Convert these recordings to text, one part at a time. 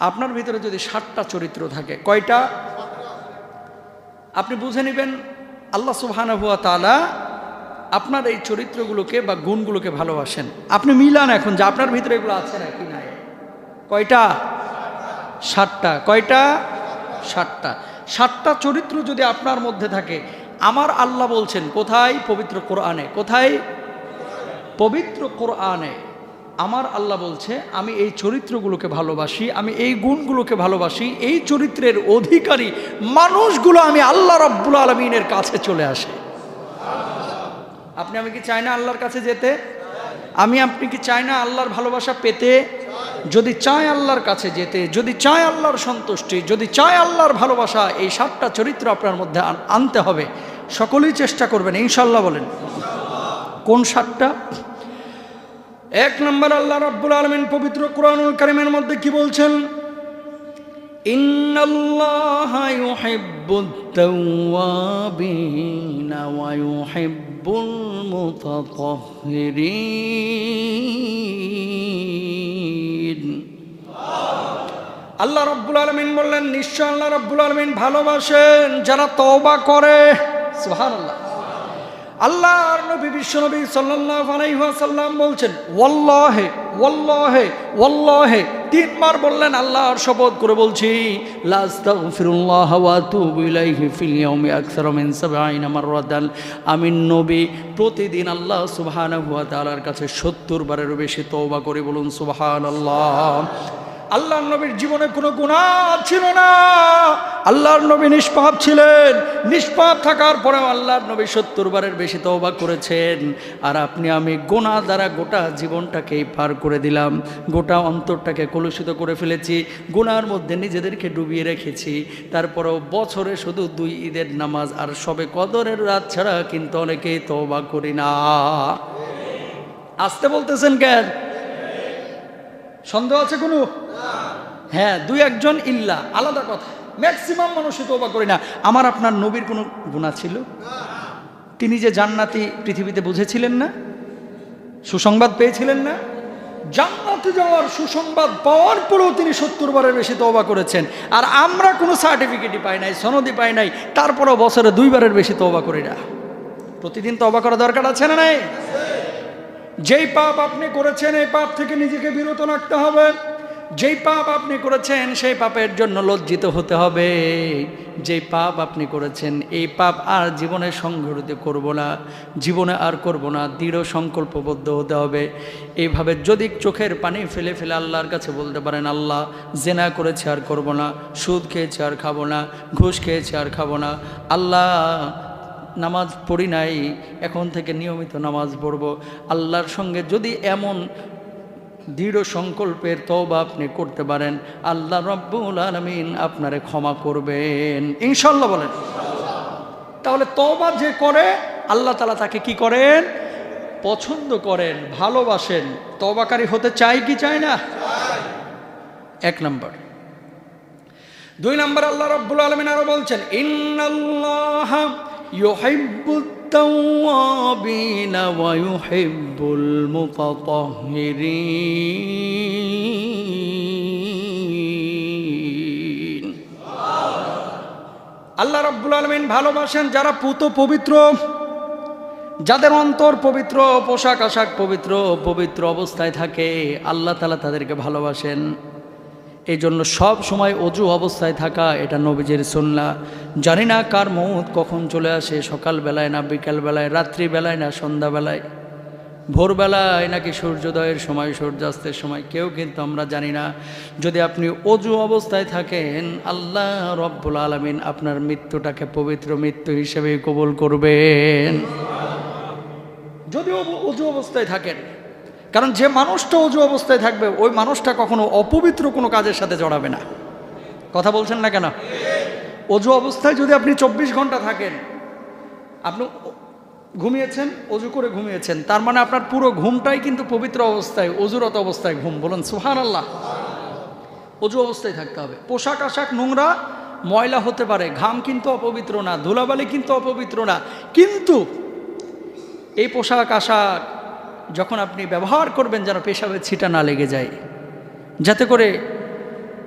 আপনার ভিতরে যদি ষাটটা চরিত্র থাকে, কয়টা? আপনি বুঝে নেবেন, আল্লাহ সুবহানাহুয়া তাআলা আপনার এই চরিত্রগুলোকে বা গুণগুলোকে ভালোবাসেন। আপনি মিলান এখন যে আপনার ভিতরে এগুলো আছে নাকি নাই? কয়টা? ষাটটা কয়টা? ষাটটা ষাটটা চরিত্র যদি আপনার মধ্যে থাকে, আমার আল্লাহ বলছেন, কোথায়? পবিত্র কোরআনে। কোথায়? পবিত্র কোরআনে। আমার আল্লাহ বলছে, আমি এই চরিত্রগুলোকে ভালোবাসি, আমি এই গুণগুলোকে ভালোবাসি, এই চরিত্রের অধিকারী মানুষগুলো আমি আল্লাহ রব্বুল আলমিনের কাছে চলে আসে। আপনি আমি কি চাই না আল্লাহর কাছে যেতে? আমি, আপনি কি চাই না আল্লাহর ভালোবাসা পেতে? যদি চায় আল্লাহর কাছে যেতে, যদি চায় আল্লাহর সন্তুষ্টি, যদি চায় আল্লাহর ভালোবাসা, এই সাতটা চরিত্র আপনার মধ্যে আনতে হবে। সকলেই চেষ্টা করবেন ইনশাল্লাহ বলেন। কোন সাতটা? এক নম্বর আল্লাহ রাব্বুল আলমিন পবিত্র কোরআনুল কারিমের মধ্যে কি বলছেন? আল্লাহ রাব্বুল আলমিন বললেন, নিশ্চয় আল্লাহ রাব্বুল আলমিন ভালোবাসেন যারা তওবা করে। সুবহানাল্লাহ। আল্লাহর নবী বিশ্বনবী ওয়াসাল্লাম বলছেন, ওয়াল্লাহে ওয়াল্লাহে ওয়াল্লাহে। তিনবার বললেন, আল্লাহর শপথ করে বলছি লা আস্তাগফিরুল্লাহ ওয়া আতুবু ইলাইহি ফিল ইয়াউমি আকসার 70 মাররাতান। আমি নবী প্রতিদিন আল্লাহ তাআলার কাছে 70 বারেরও বেশি তওবা করে, বলুন সুবহানাল্লাহ। আল্লাহর নবীর জীবনে কোনো গুণা ছিল না। আল্লাহর নবী নিষ্পাপ ছিলেন। নিষ্পাপ থাকার পরেও আল্লাহর নবী সত্তর বারের বেশি তওবা করেছেন। আর আপনি, আমি গোনা দ্বারা গোটা জীবনটাকেই পার করে দিলাম। গোটা অন্তরটাকে কলুষিত করে ফেলেছি। গুনার মধ্যে নিজেদেরকে ডুবিয়ে রেখেছি। তারপরেও বছরে শুধু দুই ঈদের নামাজ আর সবে কদরের রাত ছাড়া কিন্তু অনেকেই তওবা করি না। আসতে বলতেছেন কেন? সন্দেহ আছে কোনো? হ্যাঁ দুই একজন ইল্লা, আলাদা কথা। ম্যাক্সিমাম মানুষই তোবা করি না। আমার আপনার নবীর কোনো গুণা ছিল? তিনি যে জান্নাতি পৃথিবীতে বুঝেছিলেন না? সুসংবাদ পেয়েছিলেন না? জান্নাতে যাওয়ার সুসংবাদ পাওয়ার পরেও তিনি সত্তর বারের বেশি তওবা করেছেন। আর আমরা কোনো সার্টিফিকেটই পাই নাই সনদি পাই নাই। তারপরেও বছরে দুইবারের বেশি তওবা করি না। প্রতিদিন তওবা করা দরকার আছে না নাই? যেই পাপ আপনি করেছেন, এই পাপ থেকে নিজেকে বিরত রাখতে হবে। যেই পাপ আপনি করেছেন, সেই পাপের জন্য লজ্জিত হতে হবে। যেই পাপ আপনি করেছেন, এই পাপ আর জীবনে সংঘটিত করব না। জীবনে আর করব না, দৃঢ় সংকল্পবদ্ধ হতে হবে। এইভাবে যদি চোখের পানি ফেলে ফেলে আল্লাহর কাছে বলতে পারেন, আল্লাহ, জেনা করেছে আর করব না, সুদ খেয়েছে আর খাব না, ঘুষ খেয়েছে আর খাব না। আল্লাহ নামাজ পড়ি নাই, এখন থেকে নিয়মিত নামাজ পড়ব। আল্লাহর সঙ্গে যদি এমন দৃঢ় সংকল্পের তওবা আপনি করতে পারেন, আল্লাহ রব্বুল আলমিন আপনারে ক্ষমা করবেন। ইনশাল্লাহ বলেন। তাহলে তওবা যে করে, আল্লাহ তালা তাকে কি করেন? পছন্দ করেন, ভালোবাসেন। তবাকারী হতে চাই কি চায় না? এক নম্বর। দুই নম্বর আল্লাহ রব্বুল আলমিন আরও বলছেন, ইন্নাল্লাহ ইউহিব্বুত التوابين ويحب المتطهرين আল্লাহ রব্বুল আলমিন ভালোবাসেন যারা পুত পবিত্র যাদের অন্তর পবিত্র পোশাক আশাক পবিত্র পবিত্র অবস্থায় থাকে আল্লাহ তালা তাদেরকে ভালোবাসেন এই জন্য সব সময় অজু অবস্থায় থাকা এটা নবীজের সুন্না জানি না কার মৌত কখন চলে আসে, সকালবেলায় না বিকালবেলায়, রাত্রিবেলায় না সন্ধ্যাবেলায়। ভোরবেলায় নাকি সূর্যোদয়ের সময়, সূর্যাস্তের সময়, কেউ কিন্তু আমরা জানি না। যদি আপনি অজু অবস্থায় থাকেন, আল্লাহ রব্বুল আলমিন আপনার মৃত্যুটাকে পবিত্র মৃত্যু হিসেবে কবুল করবেন। যদি অজু অবস্থায় থাকেন কারণ যে মানুষটা অজু অবস্থায় থাকবে, ওই মানুষটা কখনো অপবিত্র কোনো কাজের সাথে জড়াবে না। কথা বলছেন না কেন? অজু অবস্থায় যদি আপনি চব্বিশ ঘণ্টা থাকেন, আপনি ঘুমিয়েছেন, অজু করে ঘুমিয়েছেন, তার মানে আপনার পুরো ঘুমটাই কিন্তু পবিত্র অবস্থায়, অজুরত অবস্থায় ঘুম। বলুন সুহান আল্লাহ অজু অবস্থায় থাকতে হবে। পোশাক আশাক, নোংরা, ময়লা হতে পারে, ঘাম কিন্তু অপবিত্র না, ধুলাবালি কিন্তু অপবিত্র না। কিন্তু এই পোশাক আশাক যখন আপনি ব্যবহার করবেন যেন পেশাবে ছিটা না লেগে যায়, যাতে করে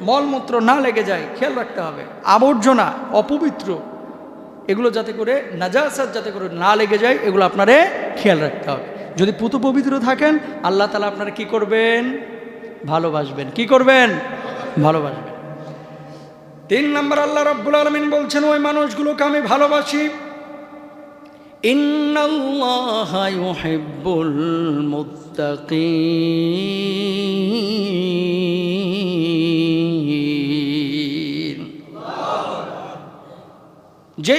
মলমূত্র না লেগে যায়, খেয়াল রাখতে হবে। আবর্জনা, অপবিত্র, এগুলো যাতে করে নাজাসাত যাতে করে না লেগে যায়, এগুলো আপনারে খেয়াল রাখতে হবে। যদি পুতু পবিত্র থাকেন, আল্লাহ তালা আপনারা কি করবেন? ভালোবাসবেন। কি করবেন? ভালোবাসবেন। তিন নম্বর আল্লাহ রাব্বুল আলমিন বলছেন, ওই মানুষগুলোকে আমি ভালোবাসি যেই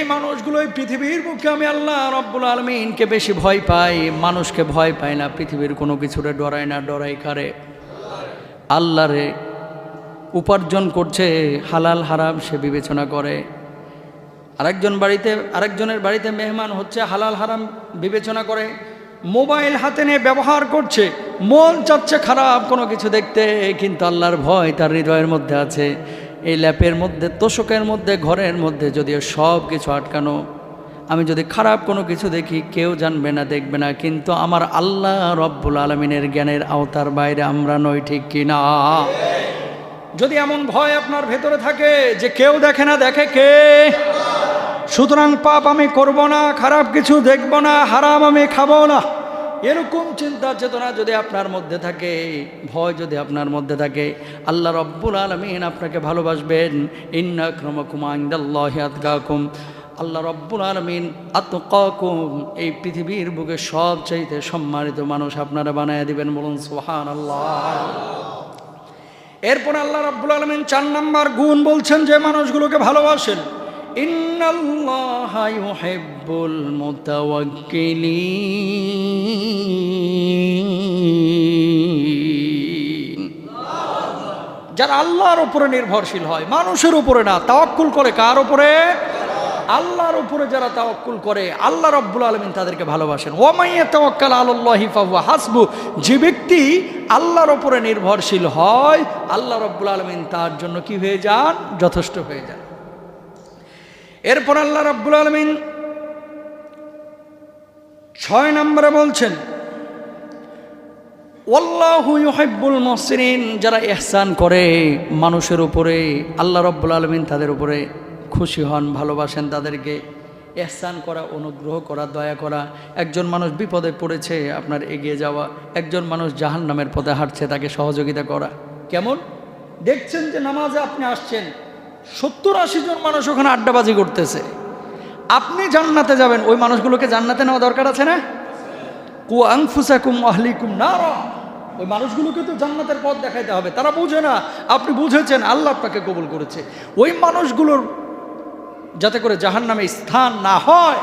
মানুষগুলো এই পৃথিবীর বুকে আমি আল্লাহ রব্বুল আলমিনকে বেশি ভয় পাই, মানুষকে ভয় পায় না, পৃথিবীর কোনো কিছুরে ডরায় না ডরাই কারে। আল্লাহরে উপার্জন করছে, হালাল হারাম সে বিবেচনা করে। আরেকজন বাড়িতে, আরেকজনের বাড়িতে মেহমান হচ্ছে, হালাল হারাম বিবেচনা করে মোবাইল হাতে নিয়ে ব্যবহার করছে। মন চাচ্ছে খারাপ কোনো কিছু দেখতে, কিন্তু আল্লাহর ভয় তার হৃদয়ের মধ্যে আছে। এই ল্যাপের মধ্যে, তোষকের মধ্যে, ঘরের মধ্যে যদিও সব কিছু আটকানো, আমি যদি খারাপ কোনো কিছু দেখি, কেউ জানবে না, দেখবে না, কিন্তু আমার আল্লাহ রব্বুল আলমিনের জ্ঞানের আওতার বাইরে আমরা নই, ঠিক কিনা যদি এমন ভয় আপনার ভেতরে থাকে যে কেউ দেখে না, দেখে কে? সুতরাং পাপ আমি করব না, খারাপ কিছু দেখব না, হারাম আমি খাব না। এরকম চিন্তা চেতনা যদি আপনার মধ্যে থাকে, ভয় যদি আপনার মধ্যে থাকে, আল্লাহ রব্বুল আলমিন আপনাকে ভালোবাসবেন। ইন্না ক্রমকুম আইন্দাল্লাহ আল্লাহ রব্বুল আলমিন আত্মকাকুম এই পৃথিবীর বুকে সবচাইতে সম্মানিত মানুষ আপনারা বানায় দিবেন বলুন সোহান আল্লাহ এরপর আল্লাহ রাব্বুল আলমিন চার নাম্বার গুণ বলছেন যে, মানুষগুলোকে ভালোবাসেন। যারা আল্লাহর উপরে নির্ভরশীল হয়, মানুষের উপরে না, তাওয়াক্কুল করে কার উপরে? আল্লাহর উপরে যারা তাওয়াক্কুল করে, আল্লাহ রব্বুল আলমিন তাদেরকে ভালোবাসেন। ওমাইয়া তাওয়াক্কাল আল্লাহি ফাহুয়া হাসবু। যে ব্যক্তি আল্লাহর উপরে নির্ভরশীল হয়, আল্লাহ রব্বুল আলমিন তার জন্য কি হয়ে যান? যথেষ্ট হয়ে যান। এরপর আল্লাহ রব্বুল আলমিন ছয় নম্বরে বলছেন, ওয়াল্লাহু ইউহিব্বুল মুহসিনিন যারা এহসান করে মানুষের উপরে, আল্লাহ রব্বুল আলমিন তাদের উপরে খুশি হন, ভালোবাসেন তাদেরকে। এহসান করা, অনুগ্রহ করা, দয়া করা। একজন মানুষ বিপদে পড়েছে, আপনার এগিয়ে যাওয়া। একজন মানুষ জাহান নামের পথে হাঁটছে, তাকে সহযোগিতা করা। কেমন? দেখছেন যে নামাজে আপনি আসছেন। সত্তর আশি জন মানুষ ওখানে আড্ডাবাজি করতেছে। আপনি জান্নাতে যাবেন, ওই মানুষগুলোকে জান্নাতে নেওয়া দরকার আছে না? কু আংফুসাকুম আহলিকুম না ওই মানুষগুলোকে তো জান্নাতের পথ দেখাইতে হবে। তারা বুঝে না, আপনি বুঝেছেন, আল্লাহ আপনাকে কবুল করেছে। ওই মানুষগুলোর যাতে করে জাহান নামে স্থান না হয়,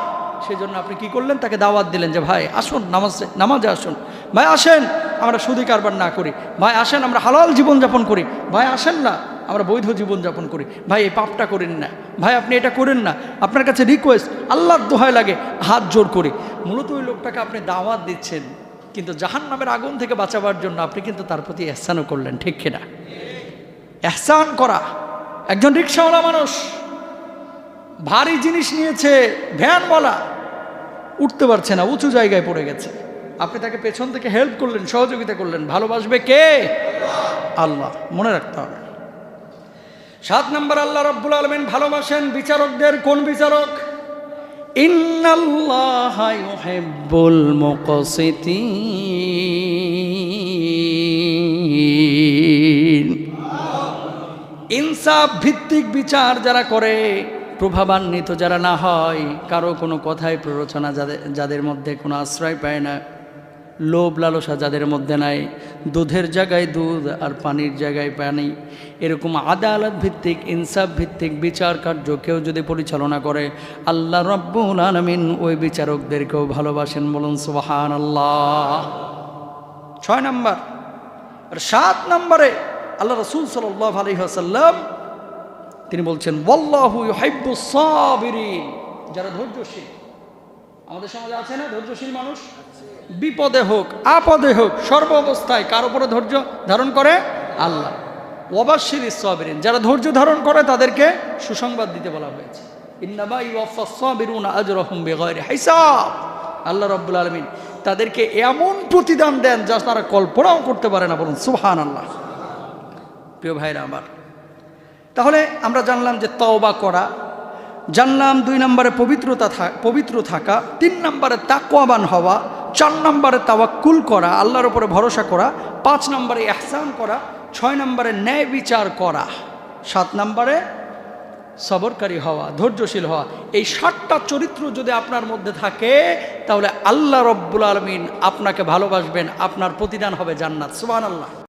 সেজন্য আপনি কি করলেন? তাকে দাওয়াত দিলেন যে, ভাই, আসুন, নামাজে নামাজে আসুন। ভাই, আসেন, আমরা সুদী কারবার না করি। ভাই, আসেন, আমরা হালাল জীবনযাপন করি। ভাই, আসেন না। আমরা বৈধ জীবনযাপন করি। ভাই, এই পাপটা করেন না। ভাই, আপনি এটা করেন না। আপনার কাছে রিকোয়েস্ট আল্লাহর দোহায় লাগে, হাত জোর করে। মূলত ওই লোকটাকে আপনি দাওয়াত দিচ্ছেন, কিন্তু জাহান নামের আগুন থেকে বাঁচাবার জন্য আপনি কিন্তু তার প্রতি এহসানও করলেন, ঠিক কিনা? এহসান করা। একজন রিক্সাওয়ালা মানুষ, ভারী জিনিস নিয়েছে ভ্যানওয়ালা উঠতে পারছে না, উঁচু জায়গায় পড়ে গেছে। আপনি তাকে পেছন থেকে হেল্প করলেন, সহযোগিতা করলেন। ভালোবাসবে কে? আল্লাহ। মনে রাখতে হবে। সাত নম্বর আল্লাহ রব্বুল আলমিন ভালোবাসেন বিচারকদের, কোন বিচারক? ইনসাফ ভিত্তিক বিচার যারা করে, প্রভাবান্বিত যারা না হয়, কারও কোনো কথায় প্ররোচনা যাদের যাদের মধ্যে কোনো আশ্রয় পায় না। লোভ লালসা যাদের মধ্যে নাই, দুধের জায়গায় দুধ আর পানির জায়গায় পানি। এরকম আদালত ভিত্তিক, ইনসাফ ভিত্তিক বিচার কার্য কেউ যদি পরিচালনা করে, আল্লাহ রব্বুল আলমিন ওই বিচারকদেরকেও ভালোবাসেন বলুন সুবাহান আল্লাহ ছয় নম্বর। আর সাত নম্বরে আল্লাহ রসুল সাল্লাহ আলহিহাসাল্লাম তিনি বলছেন যারা ধৈর্যশীল। আমাদের সমাজে আছে না ধৈর্যশীল মানুষ? বিপদে হোক, আপদে হোক, সর্ব অবস্থায় কার উপরে ধৈর্য ধারণ করে? আল্লাহ। ওয়াবাশির সাবিরিন যারা ধৈর্য ধারণ করে, তাদেরকে সুসংবাদ দিতে বলা হয়েছে। আল্লাহ রাব্বুল আলমিন তাদেরকে এমন প্রতিদান দেন যা তারা কল্পনাও করতে পারে না বলুন সুহান আল্লাহ প্রিয় ভাইরা আমার, তাহলে আমরা জানলাম যে তওবা করা, জানলাম দুই নম্বরে পবিত্রতা পবিত্র থাকা, তিন নম্বরে তাকওয়াবান হওয়া চার নম্বরে তাওয়াক্কুল করা, আল্লাহর উপরে ভরসা করা, পাঁচ নম্বরে এহসান করা, ছয় নম্বরে ন্যায় বিচার করা, সাত নম্বরে সবরকারী হওয়া, ধৈর্যশীল হওয়া। এই সাতটা চরিত্র যদি আপনার মধ্যে থাকে, তাহলে আল্লাহ রব্বুল আলমিন আপনাকে ভালোবাসবেন, আপনার প্রতিদান হবে জান্নাত। সুবান আল্লাহ